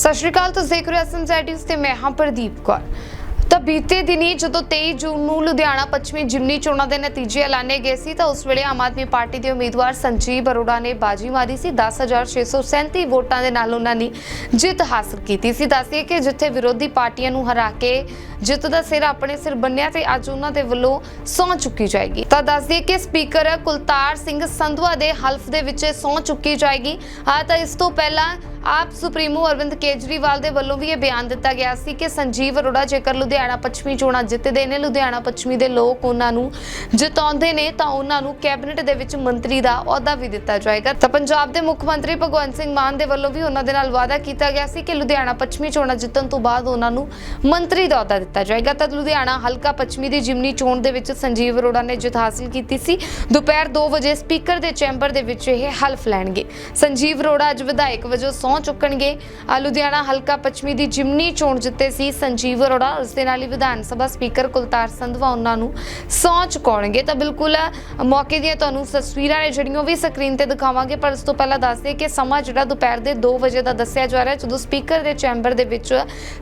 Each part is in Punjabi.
ਸਤਿ ਸ਼੍ਰੀ ਅਕਾਲ, ਤੁਸੀਂ ਦੇਖ ਰਹੇ ਹੋ ਐਸਐਮਜ਼ੈਡਿਸ ਤੇ ਮੈਂ ਹਾਂ ਪ੍ਰਦੀਪ ਕੌਰ। ਤਾਂ ਬੀਤੇ ਦਿਨੀ ਜਦੋਂ 23 ਜੂਨ ਨੂੰ ਲੁਧਿਆਣਾ ਪੱਛਮੀ ਜਿਮਨੀ ਚੋਣਾਂ ਦੇ ਨਤੀਜੇ ਐਲਾਨੇ ਗਏ ਸੀ, ਤਾਂ ਉਸ ਵੇਲੇ ਆਮ ਆਦਮੀ ਪਾਰਟੀ ਦੇ ਉਮੀਦਵਾਰ ਸੰਜੀਵ ਅਰੋੜਾ ਨੇ ਬਾਜੀ ਮਾਰੀ ਸੀ। 10637 ਵੋਟਾਂ ਦੇ ਨਾਲ ਉਹਨਾਂ ਨੇ ਜਿੱਤ ਹਾਸਲ ਕੀਤੀ ਸੀ। ਦੱਸਿਏ ਕਿ ਜਿੱਥੇ ਵਿਰੋਧੀ ਪਾਰਟੀਆਂ ਨੂੰ ਹਰਾ ਕੇ ਜਿੱਤ ਦਾ ਸਿਰ ਆਪਣੇ ਸਿਰ ਬੰਨਿਆ ਤੇ ਅੱਜ ਉਹਨਾਂ ਦੇ ਵੱਲੋਂ ਸਹੁੰ ਚੁੱਕੀ ਜਾਏਗੀ। ਤਾਂ ਦੱਸਦੀਏ ਕਿ ਸਪੀਕਰ ਕੁਲਤਾਰ ਸਿੰਘ ਸੰਧਵਾ ਦੇ ਹਲਫ ਦੇ ਵਿੱਚ ਸਹੁੰ ਚੁੱਕੀ ਜਾਏਗੀ। ਆ ਤਾਂ ਇਸ ਤੋਂ ਪਹਿਲਾਂ ਆਪ ਸੁਪਰੀਮੋ ਅਰਵਿੰਦ ਕੇਜਰੀਵਾਲ ਦੇ ਵੱਲੋਂ ਵੀ ਇਹ ਬਿਆਨ ਦਿੱਤਾ ਗਿਆ ਸੀ ਕਿ ਸੰਜੀਵ ਅਰੋੜਾ ਜੇਕਰ ਲੁਧਿਆਣਾ ਪੱਛਮੀ ਚੋਣਾਂ ਜਿੱਤਦੇ ਨੇ, ਲੁਧਿਆਣਾ ਪੱਛਮੀ ਦੇ ਲੋਕ ਉਹਨਾਂ ਨੂੰ ਜਿਤਾਉਂਦੇ ਨੇ, ਤਾਂ ਉਹਨਾਂ ਨੂੰ ਕੈਬਨਿਟ ਦੇ ਵਿੱਚ ਮੰਤਰੀ ਦਾ ਅਹੁਦਾ ਵੀ ਦਿੱਤਾ ਜਾਏਗਾ। ਤਾਂ ਪੰਜਾਬ ਦੇ ਮੁੱਖ ਮੰਤਰੀ ਭਗਵੰਤ ਸਿੰਘ ਮਾਨ ਦੇ ਵੱਲੋਂ ਵੀ ਉਹਨਾਂ ਦੇ ਨਾਲ ਵਾਅਦਾ ਕੀਤਾ ਗਿਆ ਸੀ ਕਿ ਲੁਧਿਆਣਾ ਪੱਛਮੀ ਚੋਣਾਂ ਜਿੱਤਣ ਤੋਂ ਬਾਅਦ ਉਹਨਾਂ ਨੂੰ ਮੰਤਰੀ ਦਾ ਅਹੁਦਾ ਦਿੱਤਾ ਜਾਏਗਾ। ਤਾਂ ਲੁਧਿਆਣਾ ਹਲਕਾ ਪੱਛਮੀ ਦੀ ਜਿਮਨੀ ਚੋਣ ਦੇ ਵਿੱਚ ਸੰਜੀਵ ਅਰੋੜਾ ਨੇ ਜਿੱਤ ਹਾਸਲ ਕੀਤੀ ਸੀ। ਦੁਪਹਿਰ 2 ਵਜੇ ਸਪੀਕਰ ਦੇ ਚੈਂਬਰ ਦੇ ਵਿੱਚ ਇਹ ਹਲਫ ਲੈਣਗੇ। ਸੰਜੀਵ ਅਰੋੜਾ ਅੱਜ ਵਿਧਾਇਕ ਵਜੋਂ ਸਹੁੰ ਚੁੱਕਣਗੇ। ਲੁਧਿਆਣਾ ਹਲਕਾ ਪੱਛਮੀ ਦੀ ਜਿਮਨੀ ਚੋਣ ਜਿੱਤੇ ਸੀ ਸੰਜੀਵ ਅਰੋੜਾ। ਉਸ ਦੇ ਨਾਲ ਹੀ ਵਿਧਾਨ ਸਭਾ ਸਪੀਕਰ ਕੁਲਤਾਰ ਸੰਧਵਾ ਉਹਨਾਂ ਨੂੰ ਸਹੁੰ ਚੁਕਾਉਣਗੇ। ਤਾਂ ਬਿਲਕੁਲ, ਮੌਕੇ ਦੀਆਂ ਤੁਹਾਨੂੰ ਤਸਵੀਰਾਂ ਨੇ ਜਿਹੜੀਆਂ ਉਹ ਵੀ ਸਕਰੀਨ ਤੇ ਦਿਖਾਵਾਂਗੇ, ਪਰ ਉਸ ਤੋਂ ਪਹਿਲਾਂ ਦੱਸ ਦਈਏ ਕਿ ਸਮਾਂ ਜਿਹੜਾ ਦੁਪਹਿਰ ਦੇ 2 ਵਜੇ ਦਾ ਦੱਸਿਆ ਜਾ ਰਿਹਾ ਜਦੋਂ ਸਪੀਕਰ ਦੇ ਚੈਂਬਰ ਦੇ ਵਿੱਚ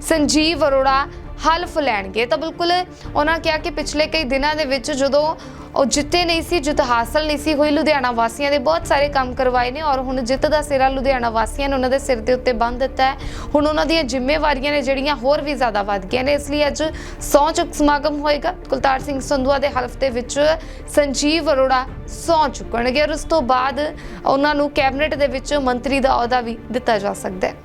ਸੰਜੀਵ ਅਰੋੜਾ ਹਲਫ ਲੈਣਗੇ। ਤਾਂ ਬਿਲਕੁਲ, ਉਹਨਾਂ ਕਿਹਾ ਕਿ ਪਿਛਲੇ ਕਈ ਦਿਨਾਂ ਦੇ ਵਿੱਚ ਜਦੋਂ ਉਹ ਜਿੱਤੇ ਨਹੀਂ ਸੀ, ਜਿੱਤ ਹਾਸਲ ਨਹੀਂ ਸੀ ਹੋਈ। ਲੁਧਿਆਣਾ ਵਾਸੀਆਂ ਦੇ ਬਹੁਤ ਸਾਰੇ ਕੰਮ ਕਰਵਾਏ ਨੇ ਔਰ ਹੁਣ ਜਿੱਤ ਦਾ ਸਿਰਾ ਲੁਧਿਆਣਾ ਵਾਸੀਆਂ ਨੇ ਉਹਨਾਂ ਦੇ ਸਿਰ ਦੇ ਉੱਤੇ ਬੰਨ ਦਿੱਤਾ ਹੈ। ਹੁਣ ਉਹਨਾਂ ਦੀਆਂ ਜ਼ਿੰਮੇਵਾਰੀਆਂ ਨੇ ਜਿਹੜੀਆਂ ਹੋਰ ਵੀ ਜ਼ਿਆਦਾ ਵੱਧ ਗਈਆਂ ਨੇ। ਇਸ ਲਈ ਅੱਜ ਸਹੁੰ ਚੁੱਕ ਸਮਾਗਮ ਹੋਏਗਾ। ਕੁਲਤਾਰ ਸਿੰਘ ਸੰਧੂਆ ਦੇ ਹਲਫ ਦੇ ਵਿੱਚ ਸੰਜੀਵ ਅਰੋੜਾ ਸਹੁੰ ਚੁੱਕਣਗੇ ਔਰ ਉਸ ਤੋਂ ਬਾਅਦ ਉਹਨਾਂ ਨੂੰ ਕੈਬਨਿਟ ਦੇ ਵਿੱਚ ਮੰਤਰੀ ਦਾ ਅਹੁਦਾ ਵੀ ਦਿੱਤਾ ਜਾ ਸਕਦਾ ਹੈ।